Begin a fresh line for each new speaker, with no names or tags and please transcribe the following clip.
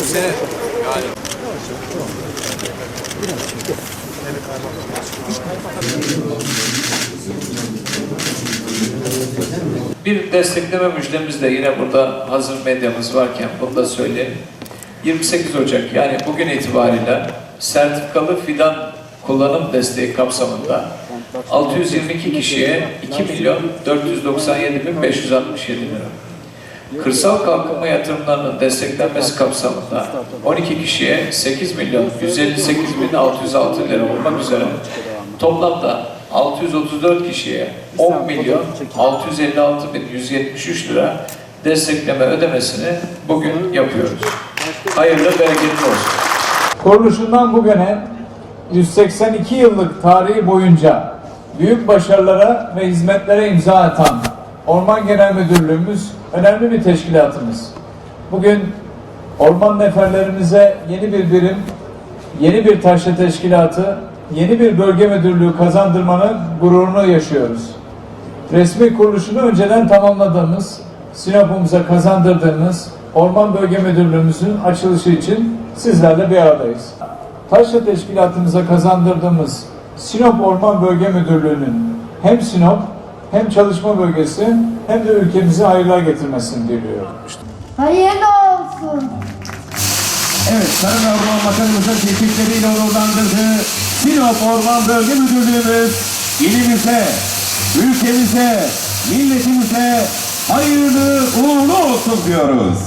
Bu sene yani
Bir destekleme müjdemiz de yine burada hazır medyamız varken bunu da söyleyeyim. 28 Ocak yani bugün itibariyle sertifikalı fidan kullanım desteği kapsamında 622 kişiye 2 milyon 497 bin 567 lira. Kırsal kalkınma yatırımlarının desteklenmesi kapsamında 12 kişiye 8 milyon 158 bin 606 lira olmak üzere toplamda 634 kişiye 10 milyon 656 bin 173 lira destekleme ödemesini bugün yapıyoruz. Hayırlı bereketli olsun.
Kuruluşundan bugüne 182 yıllık tarihi boyunca büyük başarılara ve hizmetlere imza atan Orman Genel Müdürlüğümüz önemli bir teşkilatımız. Bugün orman neferlerimize yeni bir birim, yeni bir taşra teşkilatı, yeni bir bölge müdürlüğü kazandırmanın gururunu yaşıyoruz. Resmi kuruluşunu önceden tamamladığımız, Sinop'umuza kazandırdığımız Orman Bölge Müdürlüğümüzün açılışı için sizlerle bir aradayız. Taşra Teşkilatımıza kazandırdığımız Sinop Orman Bölge Müdürlüğü'nün hem Sinop hem çalışma bölgesi hem de ülkemize hayırlar getirmesini diliyorum.
Hayırlı olsun.
Evet, ve Orman Bakanımızın teşvikleriyle onurlandırdığı Sinop Orman Bölge Müdürlüğümüz ilimize, ülkemize, milletimize hayırlı uğurlu olsun diyoruz.